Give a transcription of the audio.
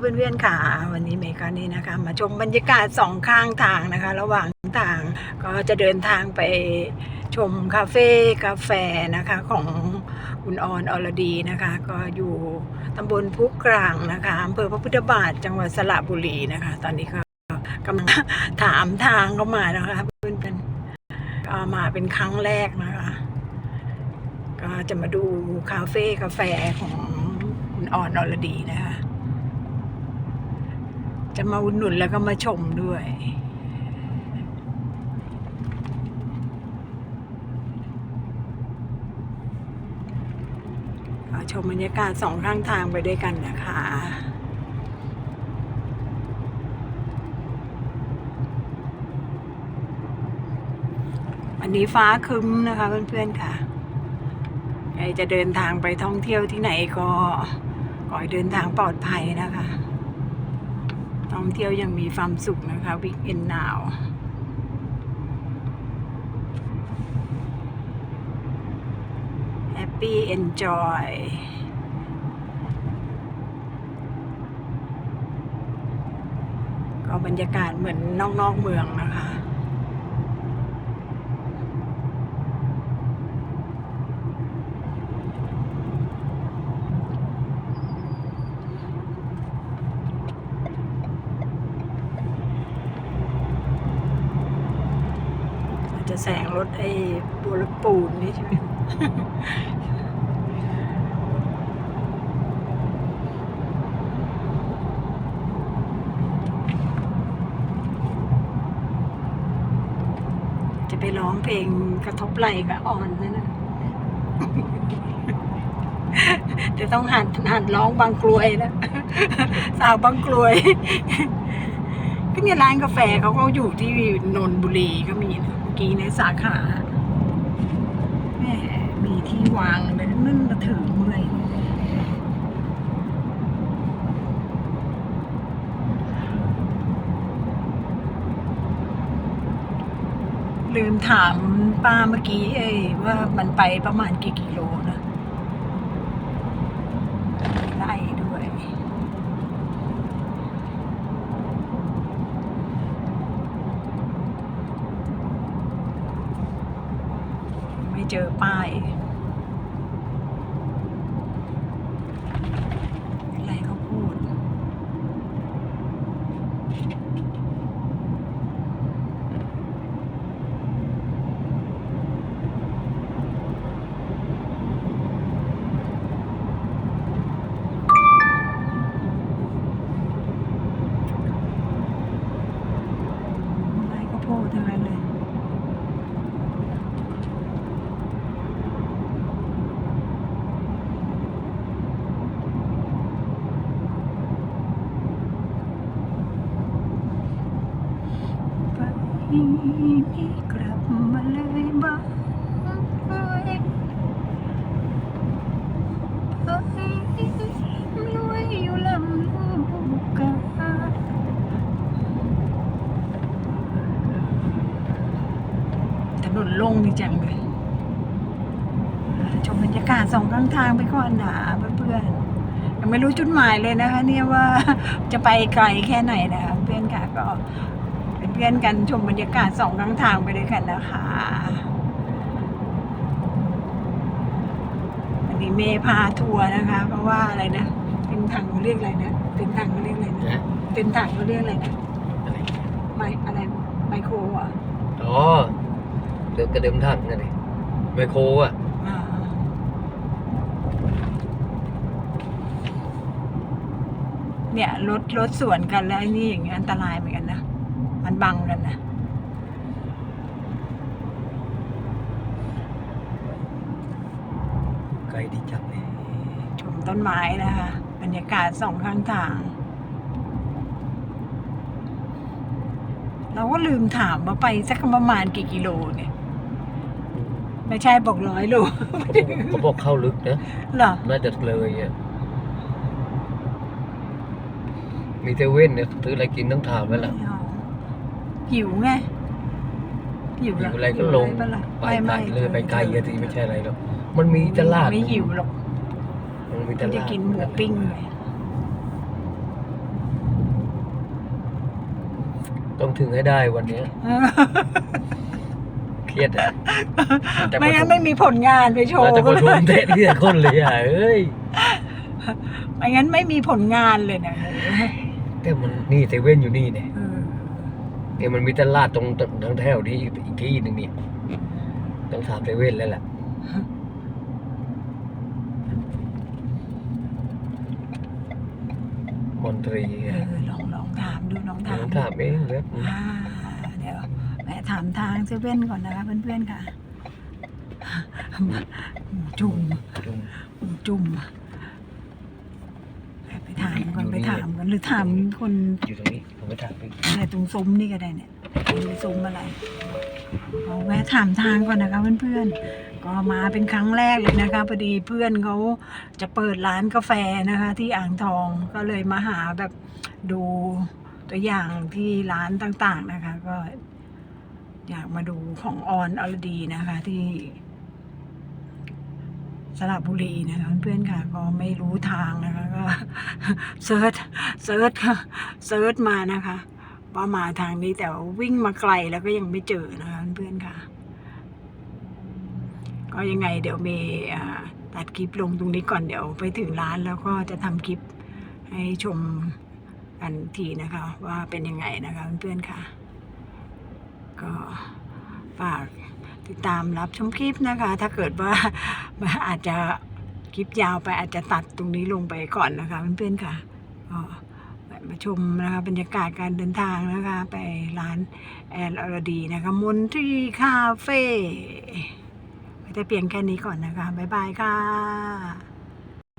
เพื่อนๆค่ะ วันนี้เมย์ก็นี่นะคะ มาชมบรรยากาศสองข้างทางนะคะ ระหว่างทางก็จะเดินทางไปชมคาเฟ่กาแฟนะคะของคุณออนอรดีนะคะ ก็อยู่ตำบลพุกลางนะคะอำเภอพระพุทธบาทจังหวัดสระบุรีนะคะ ตอนนี้ก็กำลังถามทางเข้ามานะคะเพื่อนๆก็มาเป็นครั้งแรกนะคะ ก็จะมาดูคาเฟ่กาแฟของคุณออนอรดีนะคะ จะมาอุดหนุนแล้วก็มาชมด้วยขอชมบรรยากาศสองข้างทางไปด้วยกันนะคะวันนี้ฟ้าคึ้มนะคะเพื่อนๆค่ะใครจะเดินทางไปท่องเที่ยวที่ไหนก็ขอให้เดินทางปลอดภัยนะคะ ท่องเที่ยวยังมีความสุขนะคะวิกเอนนาวแฮปปี้เอนจอยก็บรรยากาศเหมือนนอกๆเมืองนะคะ อา จจะแสงรถไอ้บัวรถปูนนี่ใช่ไหมจะไปร้องเพลงกระทบไหลกับออนนั่นนะจะต้องหันหันร้องบางกลวยนะสาวบางกลวยก็เนี่ยร้านกาแฟเขาก็อยู่ที่นนทบุรีก็มีนะเมื่อ กี้ในสาขาแม่มีที่วางเลยนั่นมาถือเมื่อยลืมถามป้าเมื่อกี้เอ้ว่ามันไปประมาณกี่กิโลนะไล่ด้วย ไม่ เจอป้ายอะไรเขาพูด อะไรเขาพูดทั้งนั้นเลย ไปไม่ กลับมาเลยบ้างไปไปรวยอยู่ลำลูกกาถนนโล่งดีจังเลยชมบรรยากาศสองข้างทางไปก่อนนะเพื่อนๆยังไม่รู้จุดหมายเลยนะคะ เนี่ยว่าจะไปไกลแค่ไหนนะคะเพื่อนค่ะก็ เป็นเพื่อนกันชมบรรยากาศสองข้างทางไปด้วยกันนะคะอันนี้เมย์พาทัวร์นะคะ เพราะว่าอะไรนะเป็นถังเขาเรียกอะไรนะเป็นถังเขาเรียกอะไรนะนะเป็นถังเขาเรียกอะไรนะอะไรไมอะไรไมโครอะอ๋อเดือกระเดิมถังนั่นเองไมโครอะอ่าเนี่ยรถรถสวนกันแล้วไอ้นี่อย่างเงี้ยอันตรายเหมือนกันนะ มันบังกันนะไกลดีจังเลยชมต้นไม้นะคะบรรยากาศสองข้างทาง เราก็ลืมถามว่าไปสักประมาณกี่กิโลเนี่ย ไม่ใช่บอกร้อยโลเขาบอกเข้าลึกนะเหรอน่าจะเลยอะมีเซเว่นเนี่ยซื้ออะไรกินต้องถามไว้ละไม่เอา หิวไงหิววอะไรก็ลง ไปไปไกลเลยไปไกลอะทีไม่ใช่อะไรหรอกมันมีตลาดไม่หิวหรอกมันมีตลาดจะกินหมูปิ้งไงต้องถึงให้ได้วันนี้เครียดอะไม่งั้นไม่มีผลงานไปโชว์แต่ประชุมเตะที่คนเลยอะเอ้ยไม่งั้นไม่มีผลงานเลยนะแต่มันนี่เซเว่นอยู่นี่เนี่ย เออเนี่ยมันมีตลาดตรงตรงแถวนี้อีกอีกที่หนึ่งเนี่ยต้องถามเซเว่นแล้วแหละมอนตรีเออลองลองถามดูลองถามต้องถามเองครับอ่าเดี๋ยวแม่ถามทางเซเว่นก่อนนะคะเพื่อนๆค่ะหมูจุ่มหมูจุ่มไปถาม ก่อนไปถามกันหรือถามคนอยู่ตรงนี้ผมไปถามไปอะไรตรงซุ้มนี่ก็ได้เนี่ยมีซุ้มอะไรเอาแวะถามทางก่อนนะคะเพื่อนๆก็มาเป็นครั้งแรกเลยนะคะพอดีเพื่อนเขาจะเปิดร้านกาแฟนะคะ ที่อ่างทองก็เลยมาหาแบบดูตัวอย่างที่ร้านต่างๆนะคะ ก็อยากมาดูของออนอรดีนะคะที่ สระบุรีนะคะเพื่อนๆค่ะก็ไม่รู้ทางนะคะก็เซิร์ชเซิร์ชเซิร์ชมานะคะว่ามาทางนี้แต่วิ่งมาไกลแล้วก็ยังไม่เจอนะคะเพื่อนๆค่ะ ก็ยังไงเดี๋ยวเมย์ตัดคลิปลงตรงนี้ก่อนเดี๋ยวไปถึงร้านแล้วก็จะทำคลิปให้ชมกันทีนะคะ ว่าเป็นยังไงนะคะเพื่อนๆค่ะ ก็ฝาก ติดตามรับชมคลิปนะคะ ถ้าเกิดว่าอาจจะคลิปยาวไปอาจจะตัดตรงนี้ลงไปก่อนนะคะเพื่อนๆค่ะมาชมนะคะบรรยากาศการเดินทางนะคะ ไปร้านแอนอรดีนะคะมนทรีคาเฟ่แต่เพียงแค่นี้ก่อนนะคะ บ๊ายบายค่ะ